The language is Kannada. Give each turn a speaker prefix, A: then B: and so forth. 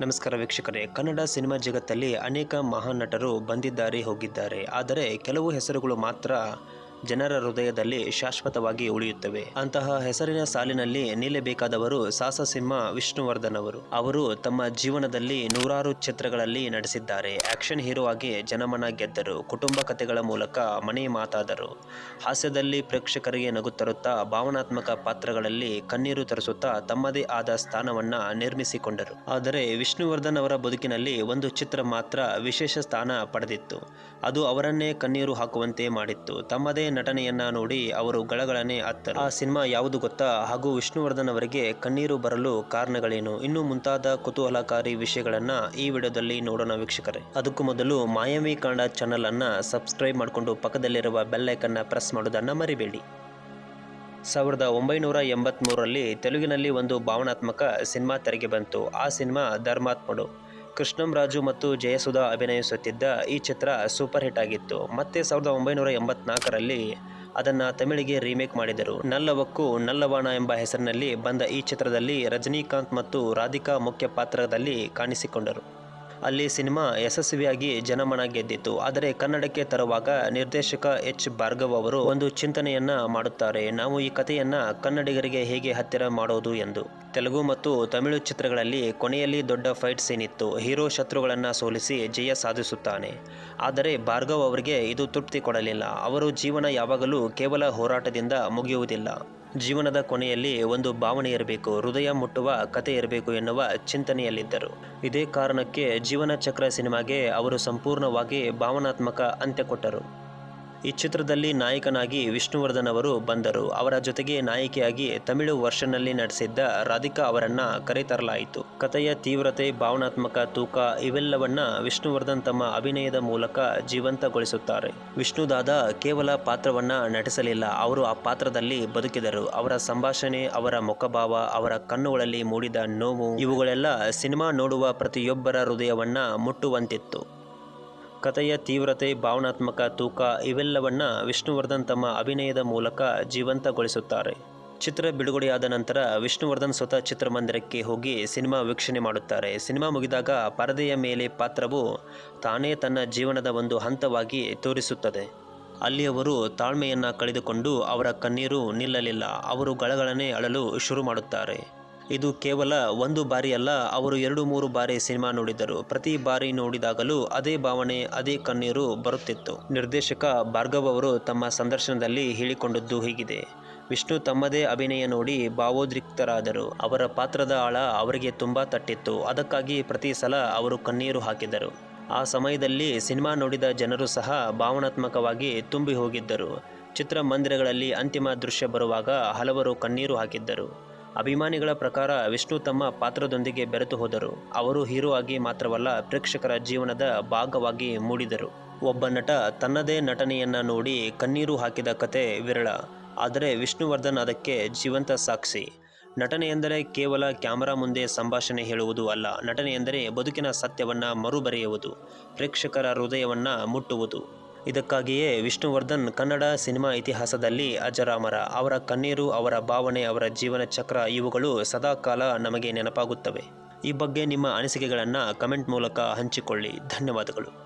A: ನಮಸ್ಕಾರ ವೀಕ್ಷಕರೇ. ಕನ್ನಡ ಸಿನಿಮಾ ಜಗತ್ತಲ್ಲಿ ಅನೇಕ ಮಹಾನ್ ನಟರು ಬಂದಿದ್ದಾರೆ ಹೋಗಿದ್ದಾರೆ. ಆದರೆ ಕೆಲವು ಹೆಸರುಗಳು ಮಾತ್ರ ಜನರ ಹೃದಯದಲ್ಲಿ ಶಾಶ್ವತವಾಗಿ ಉಳಿಯುತ್ತವೆ. ಅಂತಹ ಹೆಸರಿನ ಸಾಲಿನಲ್ಲಿ ನಿಲ್ಲಬೇಕಾದವರು ಸಾಸಸಿಂಹ ವಿಷ್ಣುವರ್ಧನ್ ಅವರು ಅವರು ತಮ್ಮ ಜೀವನದಲ್ಲಿ ನೂರಾರು ಚಿತ್ರಗಳಲ್ಲಿ ನಟಿಸಿದ್ದಾರೆ. ಆಕ್ಷನ್ ಹೀರೋ ಆಗಿ ಜನಮನ ಗೆದ್ದರು. ಕುಟುಂಬ ಕಥೆಗಳ ಮೂಲಕ ಮನೆ ಮಾತಾದರು. ಹಾಸ್ಯದಲ್ಲಿ ಪ್ರೇಕ್ಷಕರಿಗೆ ನಗು ತರುತ್ತಾ ಭಾವನಾತ್ಮಕ ಪಾತ್ರಗಳಲ್ಲಿ ಕಣ್ಣೀರು ತರಿಸುತ್ತಾ ತಮ್ಮದೇ ಆದ ಸ್ಥಾನವನ್ನ ನಿರ್ಮಿಸಿಕೊಂಡರು. ಆದರೆ ವಿಷ್ಣುವರ್ಧನ್ ಅವರ ಬದುಕಿನಲ್ಲಿ ಒಂದು ಚಿತ್ರ ಮಾತ್ರ ವಿಶೇಷ ಸ್ಥಾನ ಪಡೆದಿತ್ತು. ಅದು ಅವರನ್ನೇ ಕಣ್ಣೀರು ಹಾಕುವಂತೆ ಮಾಡಿತ್ತು. ತಮ್ಮದೇ ನಟನೆಯನ್ನ ನೋಡಿ ಅವರು ಗಳಗಳನೆ ಅತ್ತರು ಆ ಸಿನಿಮಾ ಯಾವುದು ಗೊತ್ತಾ? ಹಾಗೂ ವಿಷ್ಣುವರ್ಧನ್ ಅವರಿಗೆ ಕಣ್ಣೀರು ಬರಲು ಕಾರಣಗಳೇನು? ಇನ್ನು ಮುಂತಾದ ಕುತೂಹಲಕಾರಿ ವಿಷಯಗಳನ್ನ ಈ ವಿಡಿಯೋದಲ್ಲಿ ನೋಡೋಣ ವೀಕ್ಷಕರೇ. ಅದಕ್ಕೂ ಮೊದಲು ಮಾಯಾವಿ ಕನ್ನಡ ಚಾನಲ್ ಅನ್ನ ಸಬ್ಸ್ಕ್ರೈಬ್ ಮಾಡಿಕೊಂಡು ಪಕ್ಕದಲ್ಲಿರುವ ಬೆಲ್ ಐಕನ್ನ ಪ್ರೆಸ್ ಮಾಡೋದನ್ನ ಮರಿಬೇಡಿ. ಸಾವಿರದ ಒಂಬೈನೂರ ಎಂಬತ್ತ್ಮೂರರಲ್ಲಿ ತೆಲುಗಿನಲ್ಲಿ ಒಂದು ಭಾವನಾತ್ಮಕ ಸಿನಿಮಾ ತೆರೆಗೆ ಬಂತು. ಆ ಸಿನಿಮಾ ಧರ್ಮಾತ್ಮಡು. ಕೃಷ್ಣಂರಾಜು ಮತ್ತು ಜಯಸುಧಾ ಅಭಿನಯಿಸುತ್ತಿದ್ದ ಈ ಚಿತ್ರ ಸೂಪರ್ ಹಿಟ್ ಆಗಿತ್ತು. ಮತ್ತೆ ಸಾವಿರದ ಒಂಬೈನೂರ ಎಂಬತ್ನಾಲ್ಕರಲ್ಲಿ ಅದನ್ನು ತಮಿಳಿಗೆ ರೀಮೇಕ್ ಮಾಡಿದರು. ನಲ್ಲವಕ್ಕು ನಲ್ಲವಾಣ ಎಂಬ ಹೆಸರಿನಲ್ಲಿ ಬಂದ ಈ ಚಿತ್ರದಲ್ಲಿ ರಜನಿಕಾಂತ್ ಮತ್ತು ರಾಧಿಕಾ ಮುಖ್ಯ ಪಾತ್ರದಲ್ಲಿ ಕಾಣಿಸಿಕೊಂಡರು. ಅಲ್ಲಿ ಸಿನಿಮಾ ಯಶಸ್ವಿಯಾಗಿ ಜನಮನ ಗೆದ್ದಿತು ಆದರೆ ಕನ್ನಡಕ್ಕೆ ತರುವಾಗ ನಿರ್ದೇಶಕ ಎಚ್. ಭಾರ್ಗವ್ ಅವರು ಒಂದು ಚಿಂತನೆಯನ್ನ ಮಾಡುತ್ತಾರೆ. ನಾವು ಈ ಕಥೆಯನ್ನ ಕನ್ನಡಿಗರಿಗೆ ಹೇಗೆ ಹತ್ತಿರ ಮಾಡೋದು ಎಂದು. ತೆಲುಗು ಮತ್ತು ತಮಿಳು ಚಿತ್ರಗಳಲ್ಲಿ ಕೊನೆಯಲ್ಲಿ ದೊಡ್ಡ ಫೈಟ್ ಸೀನ್ ಇತ್ತು. ಹೀರೋ ಶತ್ರುಗಳನ್ನ ಸೋಲಿಸಿ ಜಯ ಸಾಧಿಸುತ್ತಾನೆ. ಆದರೆ ಭಾರ್ಗವ್ ಅವರಿಗೆ ಇದು ತೃಪ್ತಿ ಕೊಡಲಿಲ್ಲ. ಅವರು ಜೀವನ ಯಾವಾಗಲೂ ಕೇವಲ ಹೋರಾಟದಿಂದ ಮುಗಿಯುವುದಿಲ್ಲ. ಜೀವನದ ಕೊನೆಯಲ್ಲಿ ಒಂದು ಭಾವನೆ ಇರಬೇಕು, ಹೃದಯ ಮುಟ್ಟುವ ಕತೆ ಇರಬೇಕು ಎನ್ನುವ ಚಿಂತನೆಯಲ್ಲಿದ್ದರು. ಇದೇ ಕಾರಣಕ್ಕೆ ಜೀವನ ಚಕ್ರ ಸಿನಿಮಾಗೆ ಅವರು ಸಂಪೂರ್ಣವಾಗಿ ಭಾವನಾತ್ಮಕ ಅಂತ್ಯ ಕೊಟ್ಟರು. ಈ ಚಿತ್ರದಲ್ಲಿ ನಾಯಕನಾಗಿ ವಿಷ್ಣುವರ್ಧನ್ ಅವರು ಬಂದರು. ಅವರ ಜೊತೆಗೆ ನಾಯಕಿಯಾಗಿ ತಮಿಳು ವರ್ಷನ್ನಲ್ಲಿ ನಟಿಸಿದ್ದ ರಾಧಿಕಾ ಅವರನ್ನ ಕರೆತರಲಾಯಿತು. ಕಥೆಯ ತೀವ್ರತೆ, ಭಾವನಾತ್ಮಕ ತೂಕ ಇವೆಲ್ಲವನ್ನ ವಿಷ್ಣುವರ್ಧನ್ ತಮ್ಮ ಅಭಿನಯದ ಮೂಲಕ ಜೀವಂತಗೊಳಿಸುತ್ತಾರೆ. ವಿಷ್ಣುದಾದ ಕೇವಲ ಪಾತ್ರವನ್ನ ನಟಿಸಲಿಲ್ಲ, ಅವರು ಆ ಪಾತ್ರದಲ್ಲಿ ಬದುಕಿದರು. ಅವರ ಸಂಭಾಷಣೆ, ಅವರ ಮುಖಭಾವ, ಅವರ ಕಣ್ಣುಗಳಲ್ಲಿ ಮೂಡಿದ ನೋವು, ಇವುಗಳೆಲ್ಲ ಸಿನಿಮಾ ನೋಡುವ ಪ್ರತಿಯೊಬ್ಬರ ಹೃದಯವನ್ನ ಮುಟ್ಟುವಂತಿತ್ತು. ಕಥೆಯ ತೀವ್ರತೆ, ಭಾವನಾತ್ಮಕ ತೂಕ ಇವೆಲ್ಲವನ್ನ ವಿಷ್ಣುವರ್ಧನ್ ತಮ್ಮ ಅಭಿನಯದ ಮೂಲಕ ಜೀವಂತಗೊಳಿಸುತ್ತಾರೆ. ಚಿತ್ರ ಬಿಡುಗಡೆಯಾದ ನಂತರ ವಿಷ್ಣುವರ್ಧನ್ ಸ್ವತಃ ಚಿತ್ರಮಂದಿರಕ್ಕೆ ಹೋಗಿ ಸಿನಿಮಾ ವೀಕ್ಷಣೆ ಮಾಡುತ್ತಾರೆ. ಸಿನಿಮಾ ಮುಗಿದಾಗ ಪರದೆಯ ಮೇಲೆ ಪಾತ್ರವು ತಾನೇ ತನ್ನ ಜೀವನದ ಒಂದು ಹಂತವಾಗಿ ತೋರಿಸುತ್ತದೆ. ಅಲ್ಲಿ ಅವರು ತಾಳ್ಮೆಯನ್ನು ಕಳೆದುಕೊಂಡು ಅವರ ಕಣ್ಣೀರು ನಿಲ್ಲಲಿಲ್ಲ. ಅವರು ಗಳಗಳನೆ ಅಳಲು ಶುರು ಮಾಡುತ್ತಾರೆ. ಇದು ಕೇವಲ ಒಂದು ಬಾರಿ ಅಲ್ಲ, ಅವರು ಎರಡು ಮೂರು ಬಾರಿ ಸಿನಿಮಾ ನೋಡಿದರು ಪ್ರತಿ ಬಾರಿ ನೋಡಿದಾಗಲೂ ಅದೇ ಭಾವನೆ, ಅದೇ ಕಣ್ಣೀರು ಬರುತ್ತಿತ್ತು. ನಿರ್ದೇಶಕ ಭಾರ್ಗವ್ ಅವರು ತಮ್ಮ ಸಂದರ್ಶನದಲ್ಲಿ ಹೇಳಿಕೊಂಡದ್ದು ಹೀಗಿದೆ. ವಿಷ್ಣು ತಮ್ಮದೇ ಅಭಿನಯ ನೋಡಿ ಭಾವೋದ್ರಿಕ್ತರಾದರು. ಅವರ ಪಾತ್ರದ ಆಳ ಅವರಿಗೆ ತುಂಬ ತಟ್ಟಿತ್ತು. ಅದಕ್ಕಾಗಿ ಪ್ರತಿ ಸಲ ಅವರು ಕಣ್ಣೀರು ಹಾಕಿದರು. ಆ ಸಮಯದಲ್ಲಿ ಸಿನಿಮಾ ನೋಡಿದ ಜನರು ಸಹ ಭಾವನಾತ್ಮಕವಾಗಿ ತುಂಬಿ ಹೋಗಿದ್ದರು. ಚಿತ್ರಮಂದಿರಗಳಲ್ಲಿ ಅಂತಿಮ ದೃಶ್ಯ ಬರುವಾಗ ಹಲವರು ಕಣ್ಣೀರು ಹಾಕಿದ್ದರು. ಅಭಿಮಾನಿಗಳ ಪ್ರಕಾರ ವಿಷ್ಣು ತಮ್ಮ ಪಾತ್ರದೊಂದಿಗೆ ಬೆರೆತು ಹೋದರು. ಅವರು ಹೀರೋ ಆಗಿ ಮಾತ್ರವಲ್ಲ, ಪ್ರೇಕ್ಷಕರ ಜೀವನದ ಭಾಗವಾಗಿ ಮೂಡಿದರು. ಒಬ್ಬ ನಟ ತನ್ನದೇ ನಟನೆಯನ್ನ ನೋಡಿ ಕಣ್ಣೀರು ಹಾಕಿದ ಕತೆ ವಿರಳ. ಆದರೆ ವಿಷ್ಣುವರ್ಧನ್ ಅದಕ್ಕೆ ಜೀವಂತ ಸಾಕ್ಷಿ. ನಟನೆ ಎಂದರೆ ಕೇವಲ ಕ್ಯಾಮರಾ ಮುಂದೆ ಸಂಭಾಷಣೆ ಹೇಳುವುದು ಅಲ್ಲ ನಟನೆ ಎಂದರೆ ಬದುಕಿನ ಸತ್ಯವನ್ನು ಮರುಬರೆಯುವುದು, ಪ್ರೇಕ್ಷಕರ ಹೃದಯವನ್ನು ಮುಟ್ಟುವುದು. ಇದಕ್ಕಾಗಿಯೇ ವಿಷ್ಣುವರ್ಧನ್ ಕನ್ನಡ ಸಿನಿಮಾ ಇತಿಹಾಸದಲ್ಲಿ ಅಜರಾಮರ. ಅವರ ಕಣ್ಣೀರು, ಅವರ ಭಾವನೆ, ಅವರ ಜೀವನ ಚಕ್ರ ಇವುಗಳು ಸದಾಕಾಲ ನಮಗೆ ನೆನಪಾಗುತ್ತವೆ. ಈ ಬಗ್ಗೆ ನಿಮ್ಮ ಅನಿಸಿಕೆಗಳನ್ನು ಕಮೆಂಟ್ ಮೂಲಕ ಹಂಚಿಕೊಳ್ಳಿ. ಧನ್ಯವಾದಗಳು.